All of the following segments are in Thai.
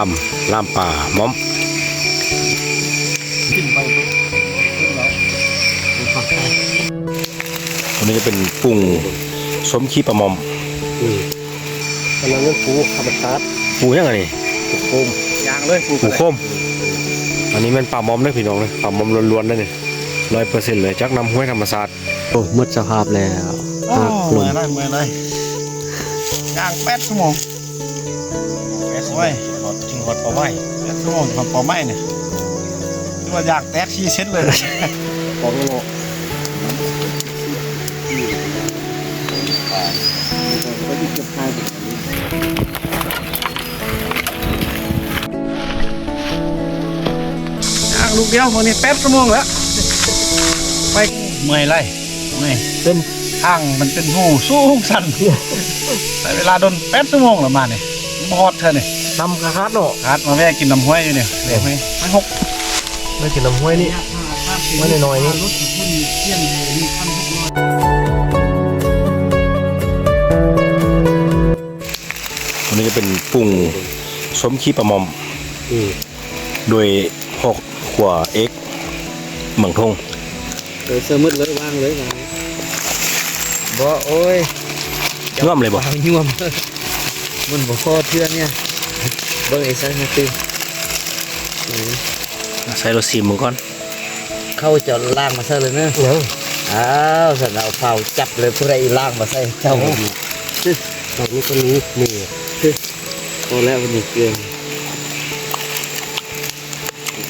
ลำลามป่าม้อมขึ้นไปปุ๊บขึ้นแล้วมีความแข็งอันนี้จะเป็นปรุงสมขี้ปลาหมอมอืมกำลังเรื่องปูธรรมชาติปูยังไงนี่ปูโคมยางเลยปูปูโคม อันนี้มันปลาหมอมเลยพี่น้องเลยปลาหมอมล้วนๆเลยนี่ร้อยเปอร์เซ็นต์เลยจากน้ำห้วยธรรมศาสตร์โอ้มืดสภาพแล้วโอ้หักลเมื่มอยเลยเมื่อยเลยย่างแปดชั่วโมงแปดชั่วโมงหอด จริงหอดปลาไหมแปดชั่วโมงทำปอไม้เนี่ยคือว่าอยากแตกขี้เช็ดเลยของโลกก็ดีจะพายย่างลูกเดียววันนี้แปดชั่วโมงแล้ว ไปเมื่อยเลยเมื่อยเป็นทางมันเป็นหูสูงสั่นใช้เวลาโดนแปดชั่วโมงแล้วมาเนี่ยบอดเธอเนี่ย นำกระคัดเนาะคาดมาแวะกินน้ำห้วยอยู่เนี่ยเดี๋ยวไม่ไม่หกไม่กินน้ำห้วยนี่ไม่น้อยๆนี่อันนี้จะเป็นปรุงสมขี้ปลาหมอมอืมโดยพอกขวเอ็กเหมืองทงเออเสื้อมืดเลยวางเลยวางบ่โอ้ยร่วมเลยบ่วางยวมมันบ่พอเทื่อเนี่ย เบิ่งไอ้สันมาตื่นอืมใส่รถซีมมึงก่อน เข้าจะล่างมาใส่เลยเนอะอ้าวสันเอาเผาจับเลยผู้ใดล่างมาใส่เจ้าตอนนี้ก็รู้มือพอแล้ววันนี้เกิน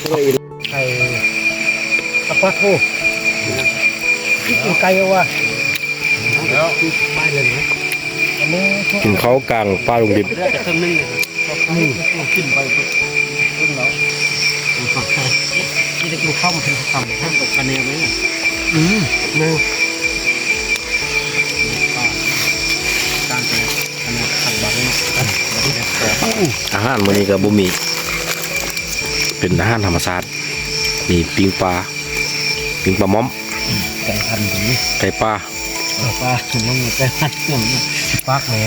ผู้ใดไข่กระปะโถกินไก่เอาวะแล้วไปเลยนะอันนี้กินเขาวกลางปลาลุงดิบเลือดจะขึ้ นนึ่งเลยนี่ขึ้นไปปุ๊บขึ้นแล้วฝักไข่นี่จะกินข้าวมาเป็นคำท่านตกคะแนนไหมเนี่ยอืมนึงการเป็นคะแนนขัดบัตรเนี่ยอาหารมื้อนี้ก็บ่มี เป็นอาหารธรรมชาติมีปิ้งปลาปิ้งปลาหม้อมไก่พันธุ์อย่างนี้ไก่ปลาปลาถึงต้องไก่พันธุ์เนี่ยปากแหน่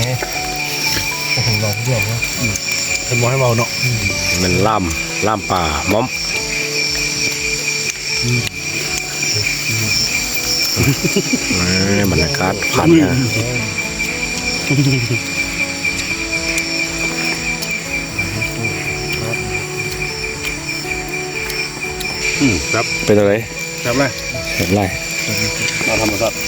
โอ้โหลองเดียวนะ เป็นบ่ให้เบาเนาะมันล่ามล่ามปลาหม้อมเอ้ยบรรยากาศพันนะอืมครับเป็นอะไรครับเลยเห็นไร มาธรรมศาสตร์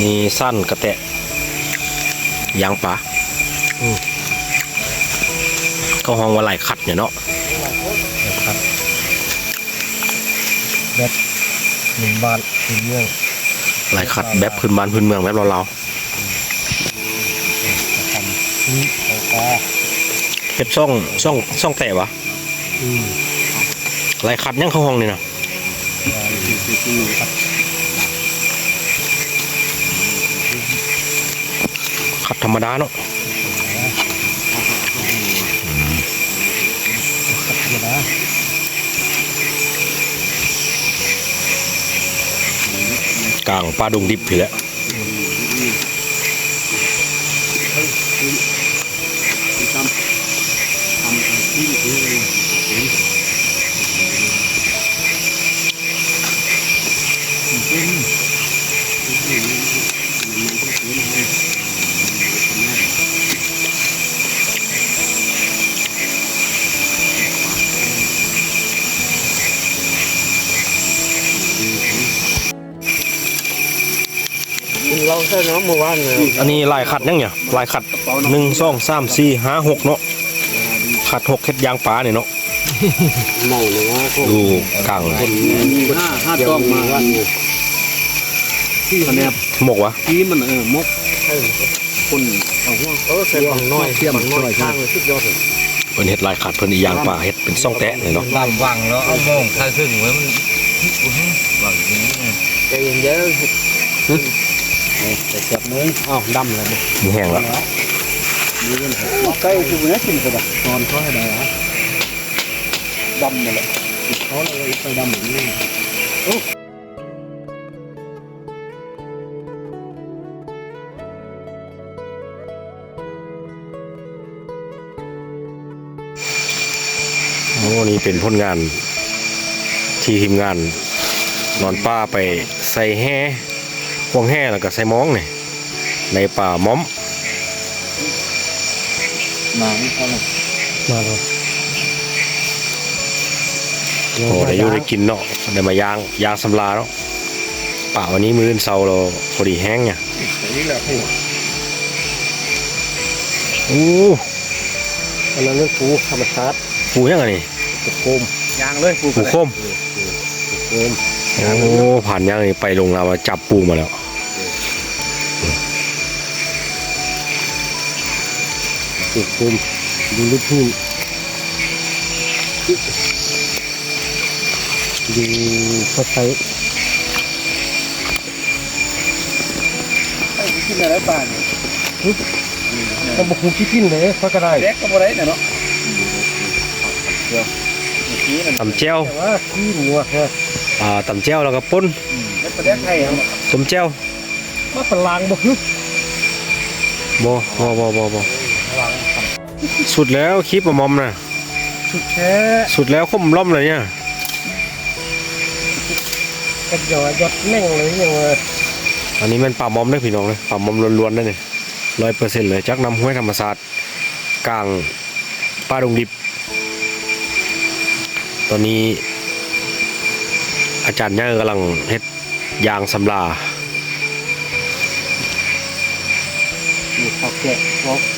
มีสั้นกระแตะยางปลาเขาห้องว่าไหลขัดเนี่ยเนาะครับแบบหนึ่งบาทถึงเมืองไหลขัดแบบพื้นบ้านพื้นเมืองแบบเรานี่ปลาๆเฮ็ดช่องช่องช่องแต่วะอืมไหลขัดยังเข้าห้องนี่นะ รับขัดธรรมดาเนาะธรรมดากลางปลาดงดิบพี่แหละ กินเรา ใช่เนาะเมื่อวานเนี่ยอันนี้ลายขัดยังเนี่ยลายขัดหนึ่งสองสามสี่ห้าหกเนาะขัดหกเฮ็ดยางปลาเนี่ยเนาะเมาเลยว่าดูกลางห้าห้าต้องมาวันที่คะแนนหมกวะที่มันเออมกคนเอาห่วงเออใส่บังน้อยเทียมบังน้อยข้างเลยสุดยอดเลยเพิ่นเฮ็ดลายขัดเพิ่นอียางปลาเฮ็ดเป็นซ่องแตะเนี่ยเนาะลำวังแล้วเอามองใครถึงไว้มันหวังอย่างนี้ไงใจเย็นเยอะ แต่เก็บนึงอ้าวดำเลยมีแห้งแล้วมีใกล้กูเนื้อกินกันแบนอนเขาให้ได้ฮะดำเลยเขาเลยไปดำเหมือนนี่โอ้โอ้นี้เป็นผลงาน ที่ทีมงาน นอนป้าไปใส่แห่ ห่วงแห่แล้วก็ใส่ม้องนี่ในป่าม้อมมาไม่เข้าเลยมาเลยโอ้ได้อยู่ได้กินเนาะได้มาย่างย่างสำลาเนาะป่าวันนี้มื้ออนเสาร์เราพอดีแห้งเนี่ยนี่แหละผู้โอ้อันนั้นเรื่องปูธรรมชาติปูยังไงนี่ปูโคมยางเลยปูปูคมโคมโอ้ผ่านยังนี่ไปลงเราจับปูมาแล้ว ปูโคมดูลูกทุ่งดูเขาใช้ไอ้ที่กินอะไรบ้านเนี่ยต้องบุกขี้กินเลยเขาก็ได้เด็กก็บ่ได้เนี่ยเนาะเดี๋ยวเมื่อกี้มันตำแจ้วแต่ว่าขี้งัวฮะอ่าตำแจ้วแล้วก็ป่นเด็กประเด็กไทยเอาสมแจ้วว่าเป็นลางบ่ฮึบ่บ่บ่บ่บ่ สุดแล้วคลิปมามอมนะสุดแท้สุดแล้วคมล่อมเลยเนี่ยกระยอยอดแน่งเลยยังไงอันนี้มันป่ามอมเด้อพี่น้องเลยป่ามอมล้วนๆนั่นนี่ร้อยเปอร์เซ็นต์เลยจากน้ำห้วยธรรมศาสตร์กลางป่าดงดิบ ตอนนี้อาจารย์ย่ากำลังเฮ็ดยางสำลามีข้าวแกะครบบ่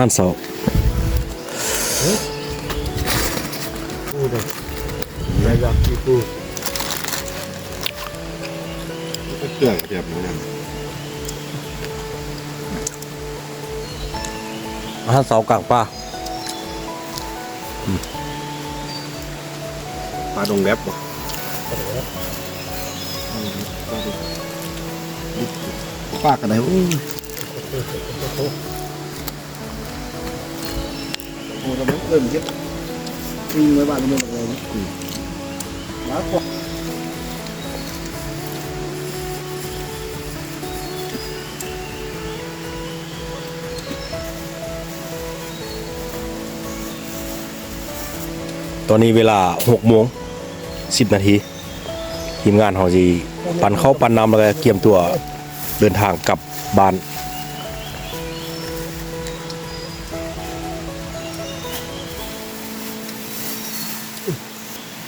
อาหารเสาปูเลยระยะที่ปูเครื่องเทียบนั้นอาหารเสากลางป่าปลาดงแลบบ่ปลากันไหน โอ้โหเราเริ่มเย็บวิ่งไว้บ้านมันเลยกูมาพอตอนนี้เวลา6โมง10 นาที ทีมงานเขาสิปั่นเข้าปันนำแล้วก็เตรียมตัวเดินทางกลับบ้าน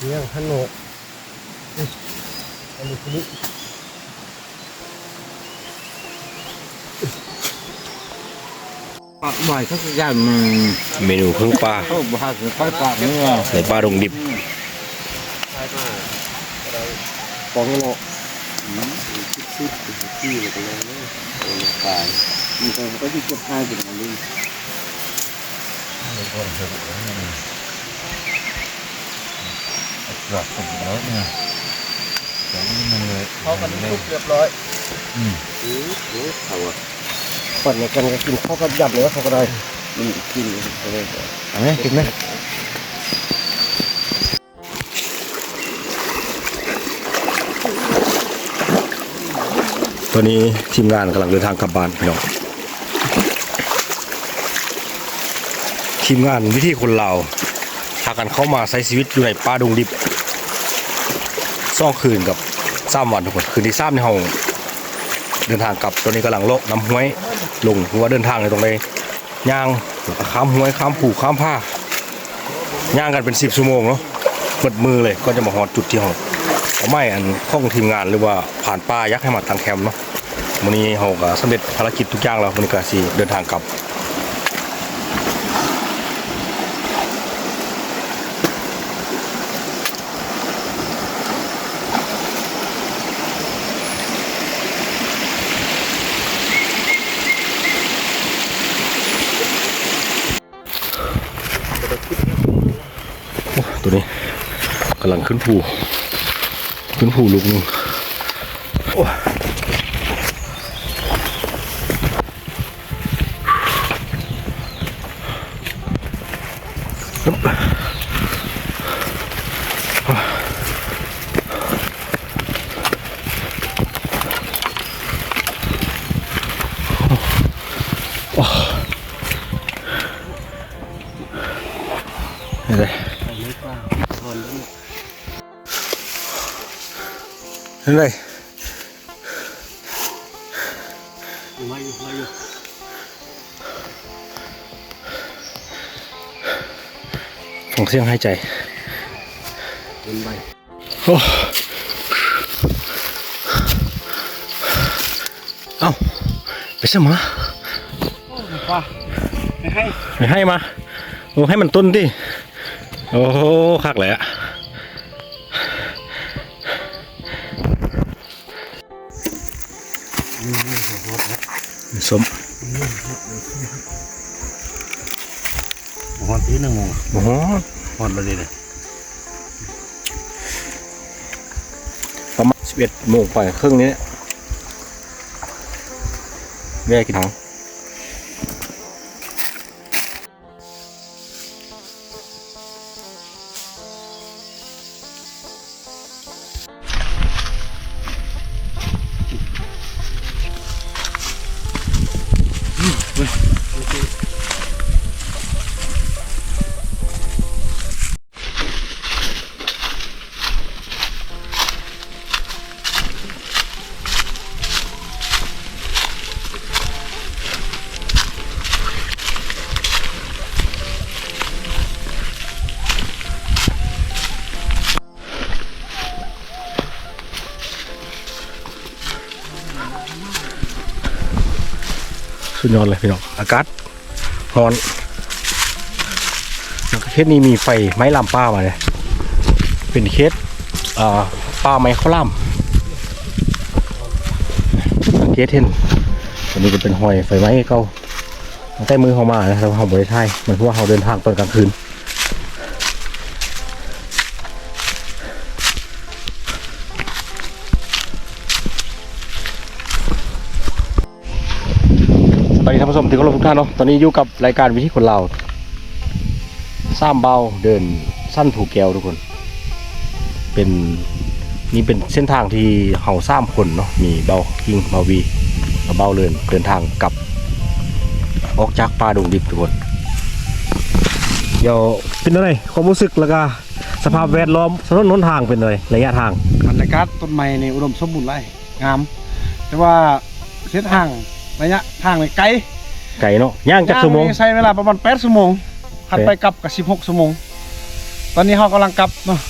เนี่ยขนมอันนี้คือปากบ่อยเขาจะย่านมันเมนูพึ่งปลาเขาบ่หาสิไปปากเนื้อในป่าดงดิบปองเนาะซิดๆที่เลยไปเลยโอ้ยตายมีคนก็ที่เก็บผ้าอยู่ตรงนี้เกือบถึงแล้วเนี่ยแต่นี่มันเลยเขากันทุกเรียบร้อยอือโอ้เขาอะปั่นในกันก็กินข้าวกับยำเลยเขาก็ได้มันกินไปเลยเอาไหมกินไหมตอนนี้ทีมงานกำลังเดินทางกลับบ้านพี่น้องทีมงานวิธีคนลาวพากันเข้ามาใช้ชีวิตอยู่ในป่าดงดิบ ซ่องคืนกับสามวันทุกคนคืนที่สามในห้องเดินทางกลับตอนนี้กำลังโลกน้ำห้วยลงหัวาเดินทางในตรงนี้ย่างแล้วก็ข้ามห้วยข้ามผูข้ามผ้าย่างกันเป็นสิบชั่วโมงเนาะหมดมือเลยก็จะมาหอดจุดที่ห้องไม่อันข้องทีมงานหรือว่าผ่านป่ายักษ์ให้มาทางแคมป์เนาะวันนี้เราก็สำเร็จภารกิจทุกอย่างแล้ววันนี้ก็สิเดินทางกลับำลังขึ้นภู ขึ้นภูลุกนึงโอ้ เฮ้ยมาอยู่มาอยู่ฟังเสียงหายใจเป็นใบโอ้เอ้าไปซะมาว่าไม่ให้ไปให้มาโอ้ให้มันต้นดิโอ้คักเลยอะ สมหอนทีหนึ่งโมงโอ้โหหอนเลยเลยประมาณสิบเอ็ดโมงไปครึ่งนี้แม่กินถัง สุด ยอดเลยพี่น้อง อากาศร้อนแล้วก็เคสนี้มีไฟไม้ลามป้ามาเลยเป็นเคสอ่าป้าไม้ข้าวล่ามสังเกตเห็นอันนี้ก็เป็นหอยไฟไม้เก่าตั้งแต่มือเขามานะคราเขาบริไทยมันคือว่าเขาเดินทางตอนกลางคืน ที่เคารพทุกท่านเนาะ ตอนนี้อยู่กับรายการวิธีคนเราซ้ำเบาเดินสั้นถูกแก้วทุกคน เป็นนี่เป็นเส้นทางที่เฮาซ้ำคนเนาะ มีเบาคิงเบาวีเบาเลินเดินทางกลับ ออกจากป่าดงดิบทุกคน เดี๋ยวเป็นอะไรความรู้สึกแล้วก็สภาพแวดล้อมถนนหนทางเป็นอะไระยะทางบรรยากาศต้นไม้ในอุดมสมบูรณ์ไร งาม แต่ว่าเส้นทางระยะทางในไกล ไก่เนาะย่างจากชั่วโมงย่าใช้เวลาประมาณ8ชั่วโมงหัดไปกลับกับ16ชั่วโมง ตอนนี้เรากำลังกลับเนาะ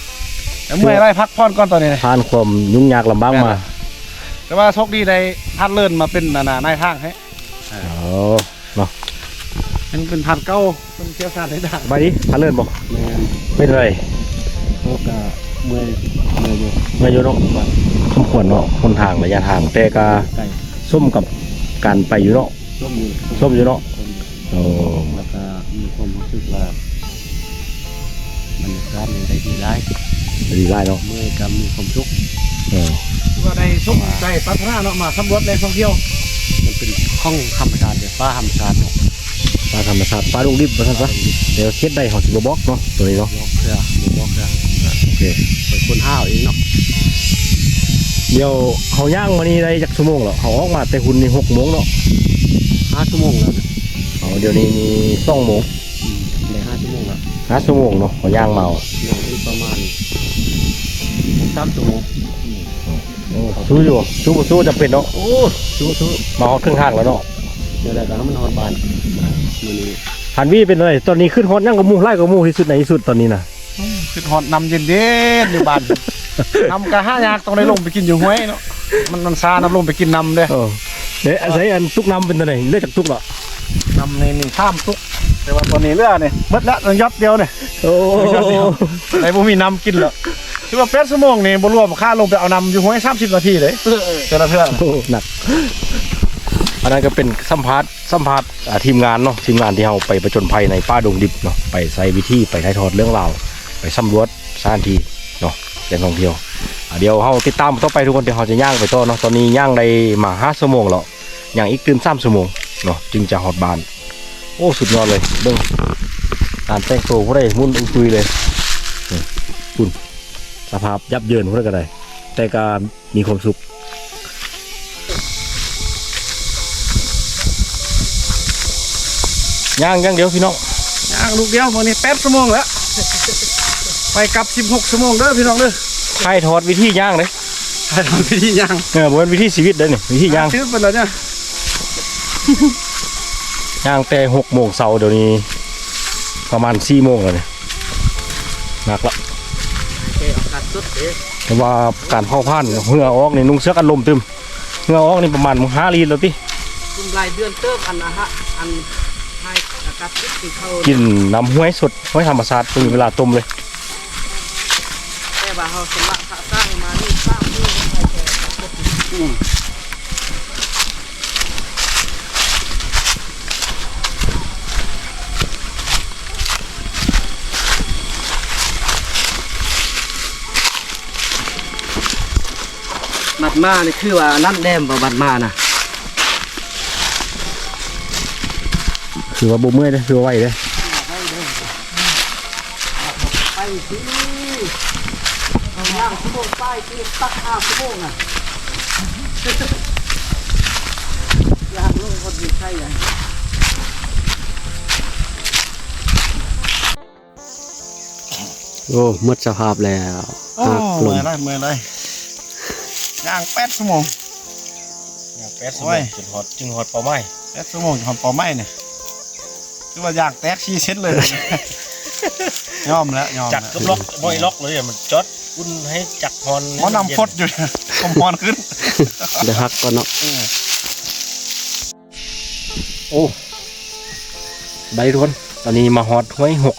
แต่เมื่อยไร่พักผ่อนก่อนตอนนี้นะผ่านความยุ่งยากลำบากมา แต่ว่าโชคดีได้พัดเลื่อนมาเป็นนานายทางให้อ๋อเป็นเป็นพันเก้าเป็นเชี่ยวชาญในด้านไปดิพาเลื่อนบอกแม่นไม่เป็นไรเขาก็เมื่อยเมื่อยอยู่มาอยู่เนาะมควรเนาะคนทางระยะทางแต่ก็ไก่ส้มกับการไปอยู่เนาะ ส้มอยู่ส้มอยู่เนาะส้มอยู่โอ้แล้วก็มีความรู้สึกว่า มันร้านในได้ดีร้ายดีได้เนาะเมื่อยก็มีความสุขเออว่าได้สุขใจพัฒนาเนาะมาสำรวจแหล่งท่องเที่ยว มันเป็นห้องธรรมชาติเนี่ยป้าธรรมชาติเนาะปลาธรรมชาติปลาลูกดิบว่าซั่นซะเดี๋ยวเฮ็ดได้ของสิบ่บอกเนาะตัวนี้เนาะยกเครือหมูยกเครือโอเคเป็นคนห้าวเองเนาะเดี๋ยวเขาย่างมานี่ได้จักชั่วโมงแล้วเขาออกมาแต่หุ่นนี่6โมงเนาะ ห้าชั่วโมงแล้วนะเอาเดี๋ยวนี้มี2โมงอืมในห้าชั่วโมงแล้ว5ชั่วโมงเนาะเขาย่างมาเอาอย่างนี้ประมาณหกสามชั่วโมงโอ้สู้อยู่สู้บ่สู้จำเป็นเนาะโอ้สู้สู้มาฮอดครึ่งทางแล้วเนาะเดี๋ยวแล้วก็ให้มันนอนบานมันนี้หันวี่เป็นอะไรตอนนี้ขึ้นฮอตยังกับหมู่ไล่กับหมู่ที่สุดในที่สุดตอนนี้นะคือหอดนำเย็นๆอยู่บ้านนำกะห้ายากต้องได้ลงไปกินอยู่ห้วยเนาะมันมันซาน้ำลงไปกินนำเด้อ เออเดี๋ยวอาศัยอันตุกน้ำเป็นตัวไหนเลือกจากตุกเหรอนำในนี่ข้ามทุก แต่ว่าตัวนี้เรือเนี่ยเบิดละต้องยอดเดียวเนี่ยโอ้ไอ้บ่มีนำกินแล้วที่ว่าแปดชั่วโมงนี่บ่รวมค่าลงไปเอานำอยู่ห้วย30นาทีเลยแต่ละเทื่อโหหนักอันนั้นก็เป็นสัมภาษณ์สัมภาษณ์อ่าทีมงานเนาะทีมงานที่เราไปประจนภัยในป่าดงดิบเนาะไปใส่วิธีไปถ่ายทอดเรื่องราวไปสำรวจสถานที่เนาะ แหล่งท่องเที่ยวเดี๋ยวเราติดตามต่อไปทุกคนเดี๋ยวเราจะย่างไปต่อเนาะตอนนี้ย่างได้มาห้าชั่วโมงแล้วย่างอีกตื่นสามชั่วโมงเนาะจึงจะฮอดบาน โอ้สุดยอดเลยเบิ้งการแต่งตัวพวกได้มุ่นอุ้ยปุยเลยคุณสภาพยับเยินพวกได้ก็ได้แต่กามีความสุขย่างย่างเดียวพี่น้องย่างลูกเดียวมื้อนี้แปดชั่วโมงแล้ว ไปกลับ 16ชั่วโมงเด้อพี่น้องเด้อถ่ายทอดวิธีย่างเลยไปทำพิธีย่างเออบ่เป็นวิธีชีวิตเลยนี่วิธีย่างชื่อเป็นแล้วเนี่ยย่างแต่หกโมงเช้าเดี๋ยวนี้ ประมาณสี่โมงแล้วเนี่ยหนักละแกอากาศสุดเด้แต่ว่าการเผาผ่านเหงื่อออกนี่นุ่งเสื้อกันลมตึมเหงื่อออกนี่ประมาณห้าลีตรแล้วติคุมรายเดือนเติมอันนะฮะอันให้อากาศสุดที่เขากินน้ำห้วยสดห้วยธรรมชาติมีเวลาต้มเลยแต่ว่า เขาสมัครสร้างมานี่สร้างนี่ให้แกบัดมานี่คือว่านั่นแดมบ่บัดมานะคือว่าบ่เมื่อยเลยคือว่าไหวเลยไปสิ โมงไปที่ตักห้าชั่วโมงน่ะย่างลงคนดีใช่ยังโอ้หมดสภาพแล้วโอ้หักลเมื่งอยเลยเมื่อยเลยย่างแปดชั่วโมงแปดโอ้ยจึงฮอดจึงฮอดเป้าไม้แปดชั่วโมงจะทำปอไม้เนี่ยคือว่าย่างแตกชี้เช็ดเลย ยอมแล้วยอมจักแล้วก็ล็อกบ่อยล็อกเลยอะมันจอด อุ่นให้จักฮอนหมอนำฟดอยู่เนี่ยผมพอนขึ้น เดี๋ยวหักก่อนเนาะโอ้ได้ทุกคนตอนนี้มาฮอดห้วยหก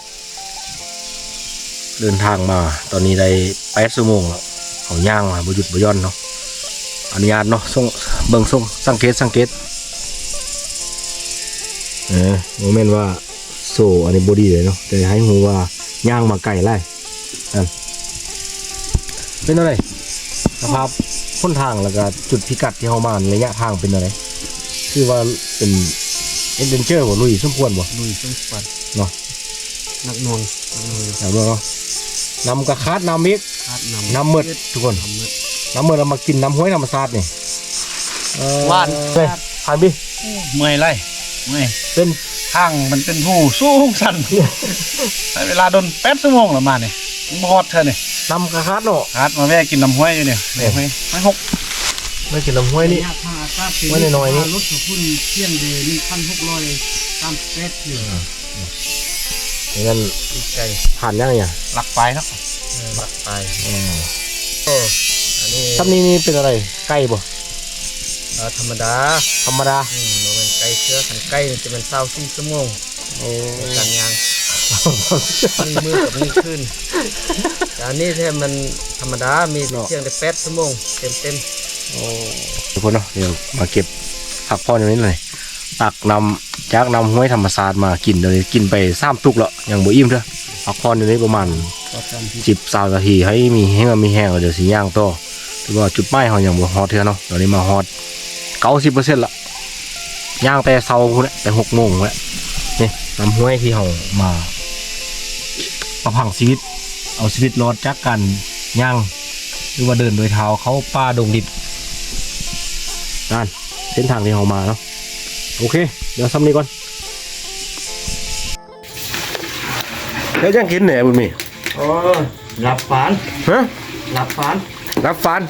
เดินทางมา ตอนนี้ได้แปดชั่วโมงแล้วเขาย่างมาบ่หยุดบ่หย่อนเนาะอนุญาตเนาะส่งเบิ่งส่งสังเกตสังเกตเออโมเมนต์ว่าโซอันนี้บดีเลยเนาะแต่ให้หูว่าย่างมาไก่ไล่นั่น เป็นอะไรสภาพพ้นทางแล้วก็จุดพิกัดที่เขามาระยะทางเป็นอะไรคือว่าเป็นเอ็นเดนเจอร์บ่ลุยสมควรบ่ลุยซึ่งปันเนาะนักหนวงนักหนวงอย่างเนาะนำกระคาดน้ำมิกคาดนำน้ำมืดทุกคนน้ำมืดน้ำมืดเรามากินน้ำห้วยธรรมชาตินี่เอ่อหวานเฮ้ยผ่านพี่เมื่อยเลยเมื่อยเป็นทางมันเป็นหูสูงสันใช้เวลาโดนแปดชั่วโมงแล้วมาเนี่ยมัน บฮอดเธอเนี่ยน้ำกระคาดเนาะฮัดมาแม่กินน้ำห้วยอยู่เนี่ยเอ๊ะห้วยห้วยหกไม่กินน้ำห้วยนี่ระยะทางอากาศไว้หน่อยๆนี่รถของคุณเที่ยงเดย์นี่พันหกร้อยตามเฟสอยู่อย่างนั้นดีใจผ่านยังไงอะหลักไปเนาะบักไปอืมอันนี้ซับนี้นี่เป็นอะไรไก่บ่เอ่อธรรมดา ธรรมดาอืมบ่แมันไก่เชื้อขันไก่นี่จะเป็นเศร้าสี่ชั่วโมงโอ้ในการย่าง โมีมือกับมีขึ้นแต่อันนี้แท้มันธรรมดา มีเพียงแต่แปดชั่วโมงเต็มเต็มทุกคนเนาะเดี๋ยวมาเก็บผักพอนอย่างนี้เลย ตักนำจากนำห้วยธรรมศาสตร์มากินเลยกินไปสามตุกแล้วยังบ่อิ่มเถอะผักพอนอยู่นี้ประมาณก็ทำที่สิบสามนาทีให้มีแห้งมีแห้งแล้วเดี๋ยวสีย่างต่อหรือว่าจุดไม้เขายังบ่ฮอตเท่าเนาะเดี๋ยวนี้มาฮอตเก้าสิบเปอร์เซ็นต์ละย่างแต่เช้าพุ่นแหละแต่หกโมงพุ่นแหละนี่นำห้วยที่เขามา ประพังชีวิต เอาชีวิตรอดจากกันย่างหรือว่าเดินโดยเท้าเขาป่าดงดิบนั่นเส้นทางที่เขามาเนาะโอเค เดี๋ยวซ้ำนี้ก่อนแล้วยังกินแหน่บุญมีโอ้หลับฝันฮะหลับฝันรับฟัน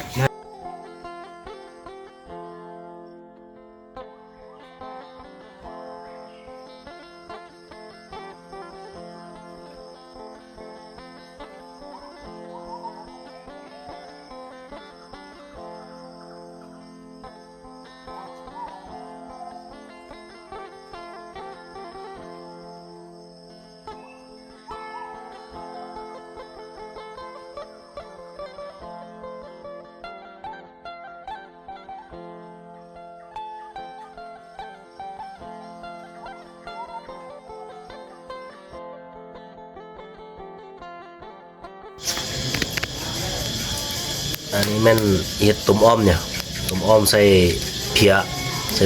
อันนี้แม่นเฮ็ดตุ้มอ้อมเนี่ยตุ้มอ้อมใส่เพียใส่